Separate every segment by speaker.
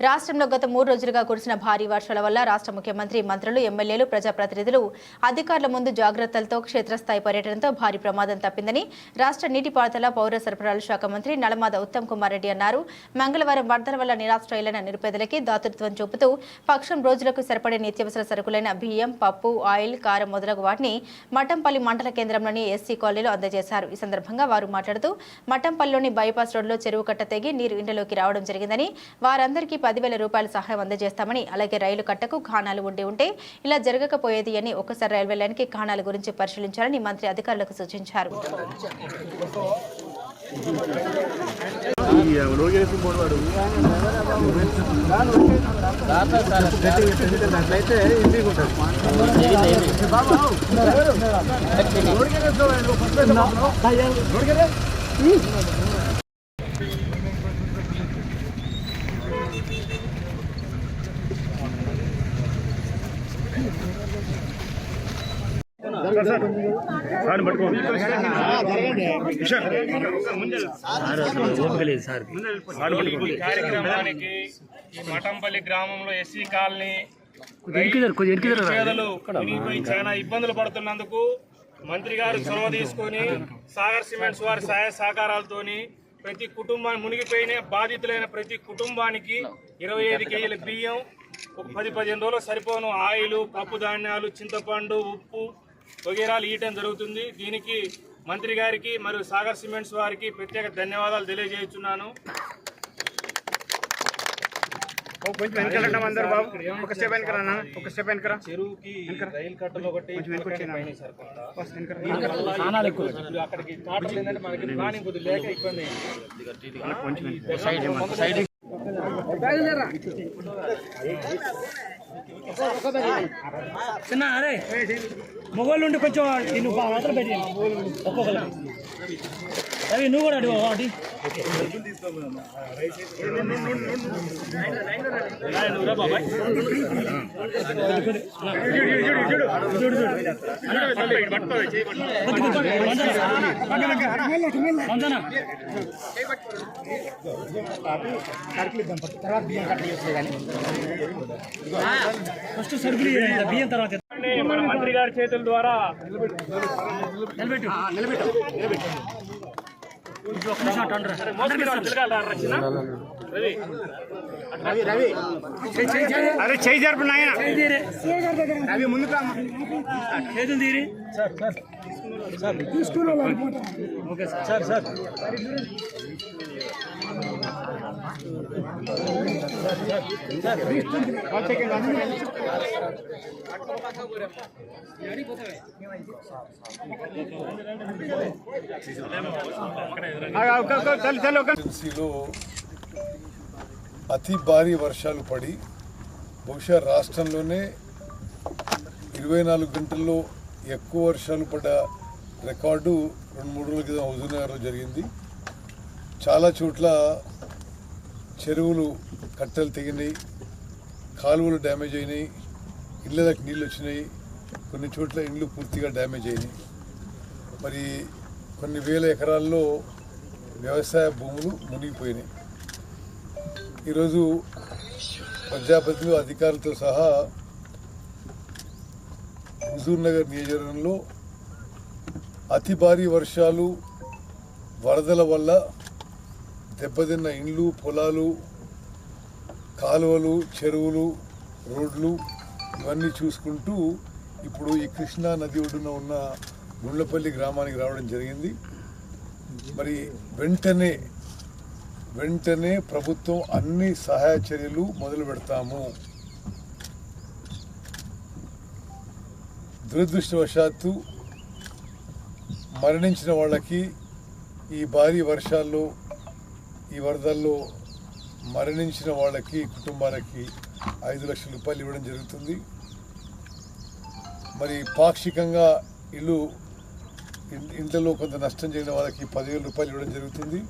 Speaker 1: రాష్ట్రంలో గత మూడు రోజులుగా కురిసిన భారీ వర్షాల వల్ల రాష్ట్ర ముఖ్యమంత్రి మంత్రులు ఎమ్మెల్యేలు ప్రజాప్రతినిధులు అధికారుల ముందు జాగ్రత్తలతో క్షేత్రస్థాయి పర్యటనతో భారీ ప్రమాదం తప్పిందని రాష్ట్ర నీటిపారుదల పౌర సరఫరాల శాఖ మంత్రి నలమాద ఉత్తమ్ కుమార్ రెడ్డి అన్నారు. మంగళవారం వరదల వల్ల నిరాశ్రయులైన నిరుపేదలకి దాతృత్వం చూపుతూ పక్షం రోజులకు సరిపడే నిత్యావసర సరుకులైన బియ్యం పప్పు ఆయిల్ కారం మొదలగు వాటిని మఠంపల్లి మండల కేంద్రంలోని ఎస్సీ కాలనీలో అందజేశారు. ఈ సందర్భంగా వారు మాట్లాడుతూ మఠంపల్లిలోని బైపాస్ రోడ్లో చెరువు కట్ట తెగి నీరు ఇంటిలోకి రావడం జరిగిందని వారందరికీ పదివేల రూపాయల సహాయం అందజేస్తామని అలాగే రైలు కట్టకు ఖానాలు ఉండి ఉంటే ఇలా జరగకపోయేది అని ఒకసారి రైల్వే లైన్కి ఖానాల గురించి పరిశీలించాలని మంత్రి అధికారులకు సూచించారు.
Speaker 2: కార్యక్రమానికి ఈ మఠంపల్లి గ్రామంలో ఎస్సీ కాలనీ పేదలు చాలా ఇబ్బందులు పడుతున్నందుకు మంత్రి గారు చొరవ తీసుకొని సాగర్ సిమెంట్స్ వారి సహాయ సహకారాలతోని ప్రతి కుటుంబాన్ని మునిగిపోయిన బాధితులైన ప్రతి కుటుంబానికి ఇరవై ఐదు కేజీల బియ్యం ఒక పది పదిహేను రోజులు సరిపోను. ఆయిల్ పప్పు ధాన్యాలు చింతపండు ఉప్పు వగేరాలు ఇవ్వటం జరుగుతుంది. దీనికి మంత్రి గారికి మరియు సాగర్ సిమెంట్స్ వారికి ప్రత్యేక ధన్యవాదాలు తెలియజేస్తున్నాను. చెరువుకి రైలు కట్టలు ఒకటి అక్కడికి లేక ఇబ్బంది.
Speaker 3: చిన్న అరే. మొగోళ్ళు ఉండి కొంచెం నేను మాత్రం పెట్టి ఒక్కొక్కరు. అవి నువ్వు కూడా అడిగి ఒకటి వందనా? ఫస్ట్ సరుకులు బియ్యం తర్వాత
Speaker 2: మన మంత్రి గారి చేతుల ద్వారా
Speaker 3: నిలబెట్టు. నిలబెట్టు నిమిషం
Speaker 4: అరే చేయి జరుపు నాయన రవి ముందుకు
Speaker 3: చేతులు తీరి సార్ సార్ సార్
Speaker 4: ఆ, సార్
Speaker 5: సార్ అతి భారీ వర్షాలు పడి బహుశా రాష్ట్రంలోనే ఇరవై నాలుగు గంటల్లో ఎక్కువ వర్షాలు పడ్డ రికార్డు రెండు మూడు రోజుల క్రితం హుజూర్నగర్లో జరిగింది. చాలా చోట్ల చెరువులు కట్టెలు తెగినాయి కాలువలు డ్యామేజ్ అయినాయి ఇళ్ళకి నీళ్ళు వచ్చినాయి కొన్ని చోట్ల ఇండ్లు పూర్తిగా డ్యామేజ్ అయినాయి. మరి కొన్ని వేల ఎకరాల్లో వ్యవసాయ భూములు మునిగిపోయినాయి. ఈరోజు ప్రజాప్రతినిధులు అధికారులతో సహా హుజూర్ నగర్ నియోజకవర్గంలో అతి భారీ వర్షాలు వరదల వల్ల దెబ్బతిన్న ఇండ్లు పొలాలు కాలువలు చెరువులు రోడ్లు ఇవన్నీ చూసుకుంటూ ఇప్పుడు ఈ కృష్ణా నది ఒడ్డున ఉన్న గుండ్లపల్లి గ్రామానికి రావడం జరిగింది. మరి వెంటనే వెంటనే ప్రభుత్వం అన్ని సహాయ చర్యలు మొదలు పెడతాము. దురదృష్టవశాత్తు మరణించిన వాళ్ళకి ఈ భారీ వర్షాల్లో ఈ వరదల్లో మరణించిన వాళ్ళకి కుటుంబాలకి ఐదు లక్షల రూపాయలు ఇవ్వడం జరుగుతుంది. మరి పాక్షికంగా ఇల్లు ఇంట్లో కొంత నష్టం జరిగిన వాళ్ళకి పదివేల రూపాయలు ఇవ్వడం జరుగుతుంది.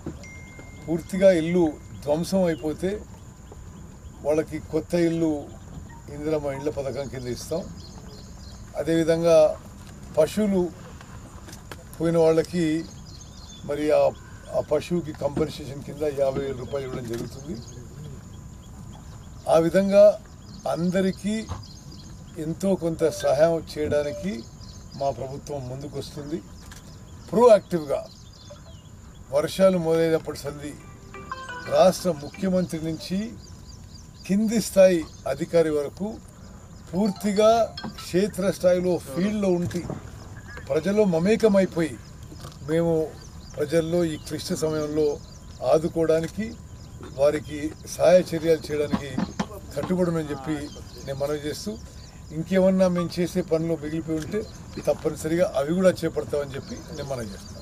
Speaker 5: పూర్తిగా ఇల్లు ధ్వంసం అయిపోతే వాళ్ళకి కొత్త ఇల్లు ఇందిరమ్మ ఇళ్ళ పథకం కింద ఇస్తాం. అదేవిధంగా పశువులు పోయిన వాళ్ళకి మరి ఆ ఆ పశువుకి కంపెన్సేషన్ కింద యాభై వేల రూపాయలు ఇవ్వడం జరుగుతుంది. ఆ విధంగా అందరికీ ఎంతో కొంత సహాయం చేయడానికి మా ప్రభుత్వం ముందుకొస్తుంది. ప్రోయాక్టివ్గా వర్షాలు మొదలైనప్పటి సంది రాష్ట్ర ముఖ్యమంత్రి నుంచి కింది స్థాయి అధికారి వరకు పూర్తిగా క్షేత్రస్థాయిలో ఫీల్డ్లో ఉండి ప్రజలు మమేకమైపోయి మేము ప్రజల్లో ఈ క్లిష్ట సమయంలో ఆదుకోవడానికి వారికి సహాయ చర్యలు చేయడానికి కట్టుబడమని చెప్పి నేను మనవి చేస్తూ ఇంకేమన్నా మేము చేసే పనులు మిగిలిపోయి ఉంటే తప్పనిసరిగా అవి కూడా చేపడతామని చెప్పి నేను మనవి చేస్తాను